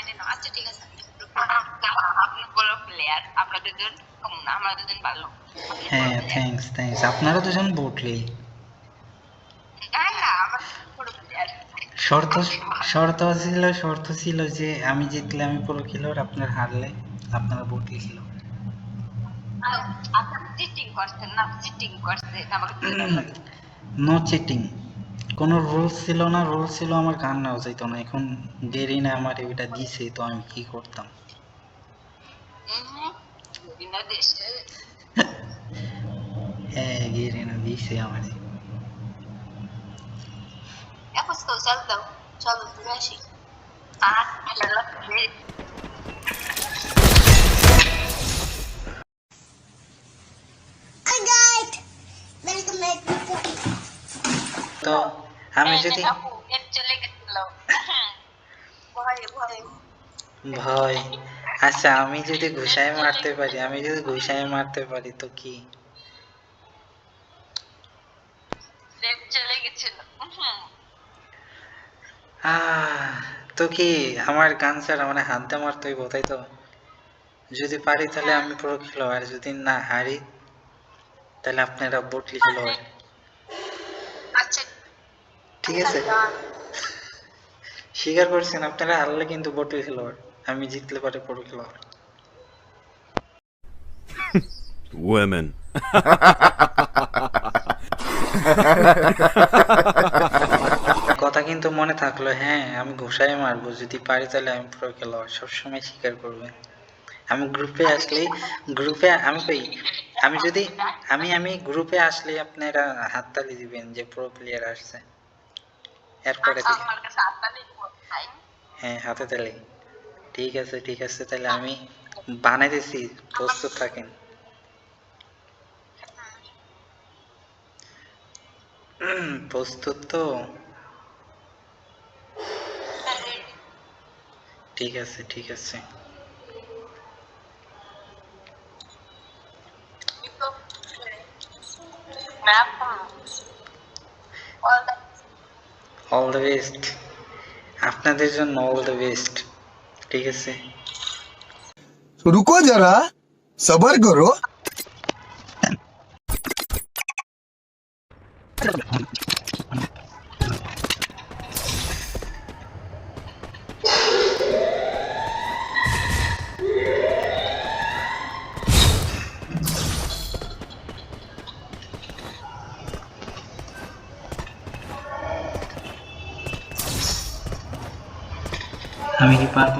মেনে নাও আচ্ছা ঠিক আছে আপনি বড় প্লেয়ার আমরা দুজন কম না আমরা দুজন ভালো। হ্যাঁ থ্যাঙ্কস থ্যাঙ্কস আপনারা দুজন বটলি না না আমরা পুরো প্লেয়ার শর্ত শর্ত ছিল শর্ত ছিল যে আমি জিতলে আমি পুরো খেলোয়াড় আপনার হারলে আপনারা বটলি ছিল আপনার চিটিং করছেন না চিটিং করছেন আমাকে নো চিটিং কোনো রুলস ছিল না রুলস ছিল আমার গান নেওয়া যাইতো না। এখন দেরি না, আমার এটা দিছে, তো আমি কি করতাম? হ্যাঁ খেলা তো আমি যদি চলে গেছিল। ভয়ে আচ্ছা আমি যদি ঘুষায় মারতে পারি আমি যদি ঘুষায় মারতে পারি তো কি? তো কি আমার গান ছাড়া মানে দিয়ে মারতে হইব তাই তো? যদি পারি তাহলে আমি পুরো খেলোয়াড় যদি না হারি তাহলে আপনারা বটলি খেলোয়াড়। আচ্ছা ঠিক আছে। স্বীকার করছেন আপনারা হারলে কিন্তু বটলি খেলোয়াড়। আমি জিতলে পারে পুরো খেলোয়াড়। Women. কথা কিন্তু মনে থাকল হ্যাঁ আমি ঘুষাই মারবো যদি পারি তাহলে আমি পুরো খেলোয়াড় সবসময় স্বীকার করবে। আমি গ্রুপে আসলেই গ্রুপে আমি কই আমি যদি আমি আমি গ্রুপে আসলেই আপনারা হাততালি দিবেন যে প্রো প্লেয়ার আসছে। এরপরে থেকে আমার কাছে আটটা নেই ভাই হ্যাঁ হাতে তালি। ঠিক আছে ঠিক আছে তাহলে আমি বানাইতেছি প্রস্তুত থাকেন। প্রস্তুত তো? ঠিক আছে ঠিক আছে। অল দ্য বেস্ট আপনাদের জন্য অল দ্য বেস্ট ঠিক আছে? রুকো যারা সবার করো। আমি কি পারব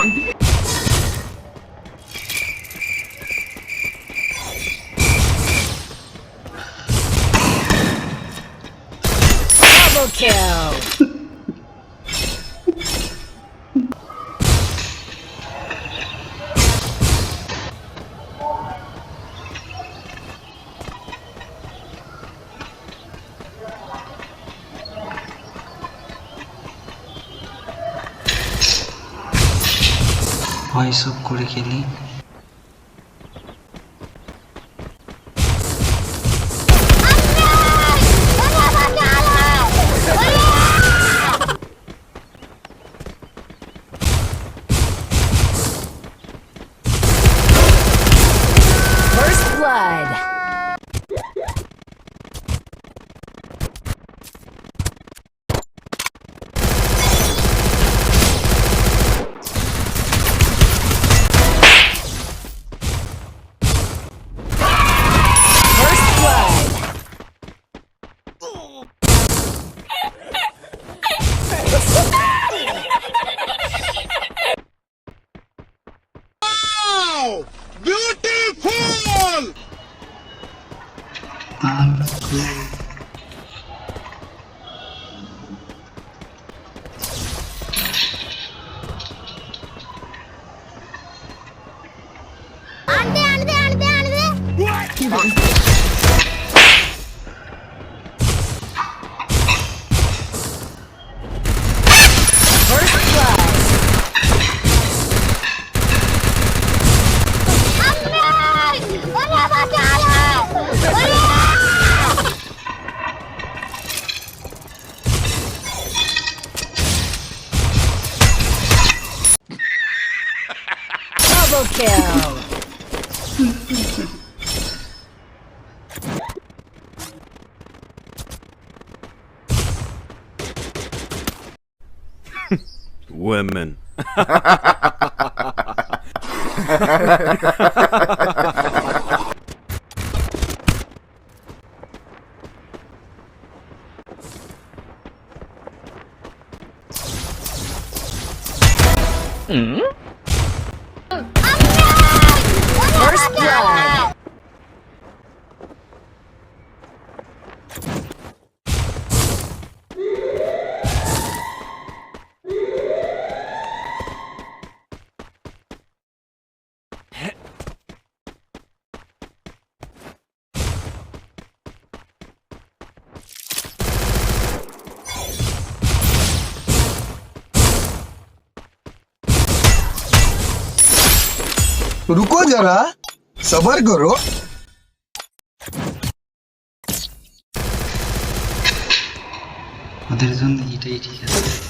বিষয় মারতে ভয়েস অফ করে খেলি Women. Hmm? First blood. रुको जरा सबर करो ওদের জন্য এটাই ঠিক আছে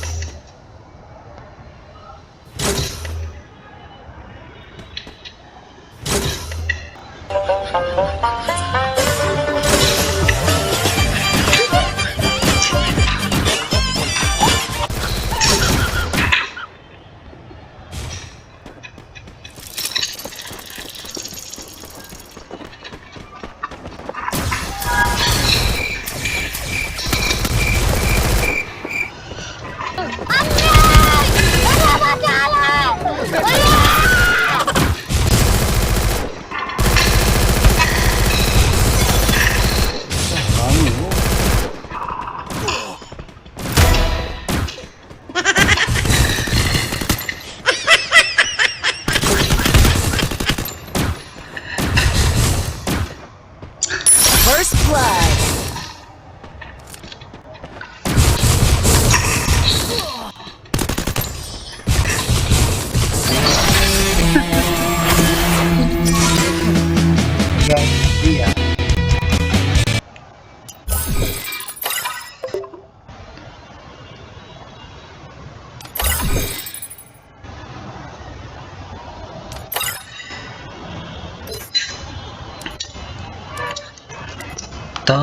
তো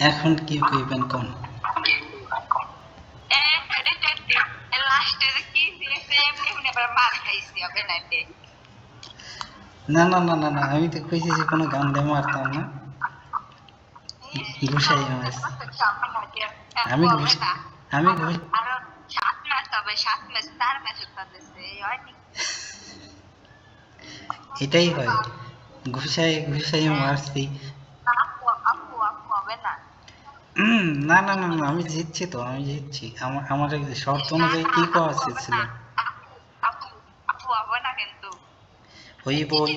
এখন কি কইবেন কোন না না না না না আমি তো কইছি যে কোনো গান দিয়ে মারতাম না। ঘুষাই মারছি আমি ঘুষ আমি ঘুষ আরও সাত ম্যাচ সাত ম্যাচ চার ম্যাচ উঠতেছে হয়নি এটাই হয়। ঘুষাই ঘুষাই মারছি। আপু হবে না? না না না আমি জিতছি তো আমি জিতছি। আমার আমার শর্ত অনুযায়ী কি করা উচিত ছিল আপু আপু হবে না কিন্তু ওই বই আমাকে লাস্টে আছে কেমনে মেরে ধরে দেখছ কে কি সেট করে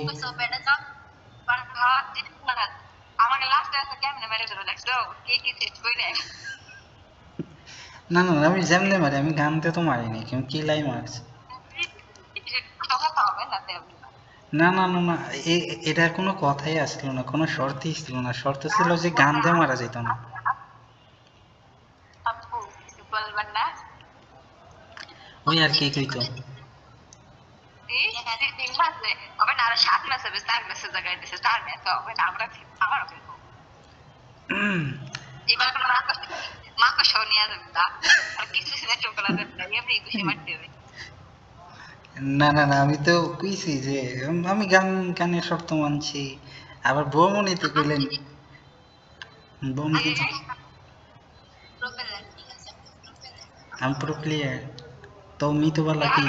না না না, আমি যেমনে মারি আমি গানতে তো মারিনি কেউ কিলাই মারছে? না না না না এটা কোনো কথাই আসলো না কোনো শর্তই ছিল না শর্ত ছিল যে গান দিয়ে মারা যেত না। ওই আর কি কইতো? তিন মাসে হবে না আরও সাত মাস হবে চার মাসের জায়গায় দিছে চার মাস হবে না আমরা আমার কিন্তু এবার কোনো মাকড় মাকড় নিয়ে যাবে না আর কিছু সিনে চোখলা দেবে এমনি খুশি মারতে হবে না না না আমি তো কইছি যে আমি গান গানের শর্ত মানছি আবার কইলেন ঠিক আছে প্রোপেলার। আমি পুরো তো মিতুবালা কি?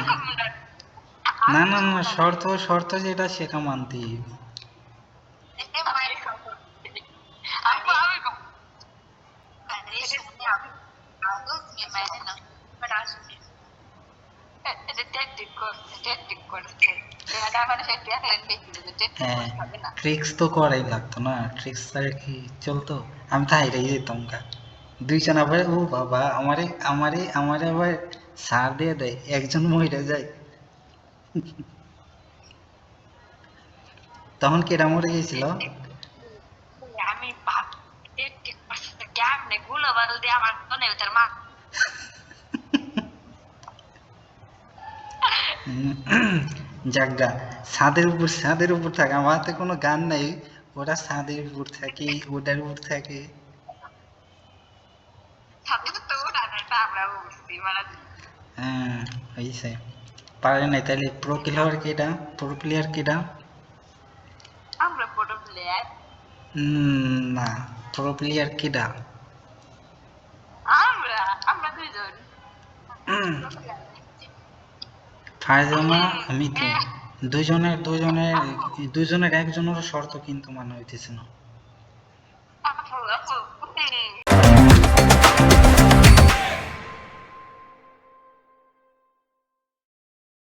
না না না, শর্ত শর্ত যেটা সেটা মানতেই হবে। আপু আমি আরে শুনে আমি আগত মে মানে না বাট আসলে এটা টেকটিক করছে টেকটিক করছে এটা মানে সে দেখলেন বেশি টেকটিক হ্যাঁ ট্রিক্স তো করাই লাগতো না। ট্রিক্স ছাড়া কি চলতো? আমি তো হাইরাই যেতাম গা। দুইজন আবার ও বাবা, আমারে আমারে আমারে আবার সার দিয়ে দেয়, একজন মহিলা যায়। তখন কেডা মরে গেছিল আমি ভাব কেমনে গুলো বাল দিয়ে আমার মনে তার মা জাগা ছাদের উপর ছাদের উপর থাকে আমার হাতে কোনো গান নাই। ওরা ছাদের উপর থাকে ওটার উপর থাকে। তো ওটা মানে হ্যাঁ হয়েছে পারে নাই তাহলে প্রো প্লেয়ার কেটা প্রো প্লেয়ার কেটা আমরা বড় প্লেয়ার না প্রো প্লেয়ার কেটা আমরা আমরা দুইজন। ফারজানা আমি তো দুজনের দুজনের দুজনের একজনের শর্ত কিন্তু মানা হইতেছে না।